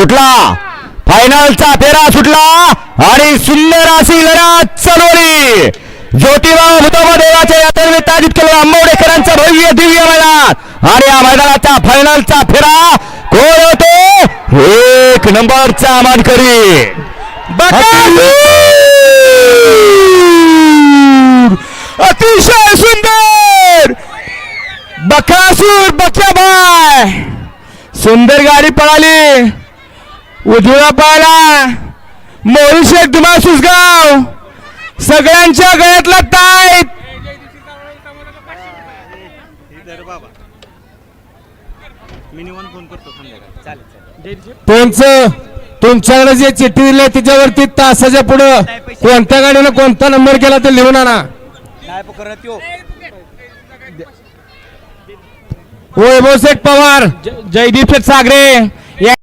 सुटला. फायनलचा फेरा सुटला आणि सुंदर अशी लढत चलवली ज्योतिबा हुतोबा देवाच्या यात्रेनिमित्त आयोजित केलेल्या आंबवडेकरांचं भव्य दिव्य मैदान आणि या मैदानाचा फायनलचा फेरा कोण होतो? एक नंबरचा मानकरी. अतिशय सुंदर! बकासूर बक्याबाय सुंदर गाडी पळाली. उजव्या पाहिला मोरी शेख दुमा सुसगाव सगळ्यांच्या गळ्यातला चालेल त्यांचं तुमच्याकडे जे चिठ्ठी दिली आहे त्याच्यावरती तासाच्या पुढं कोणत्या गाडीनं कोणता नंबर केला ते लिहून आणा. वैभव शेठ पवार. जयदीप शेठ सागरे.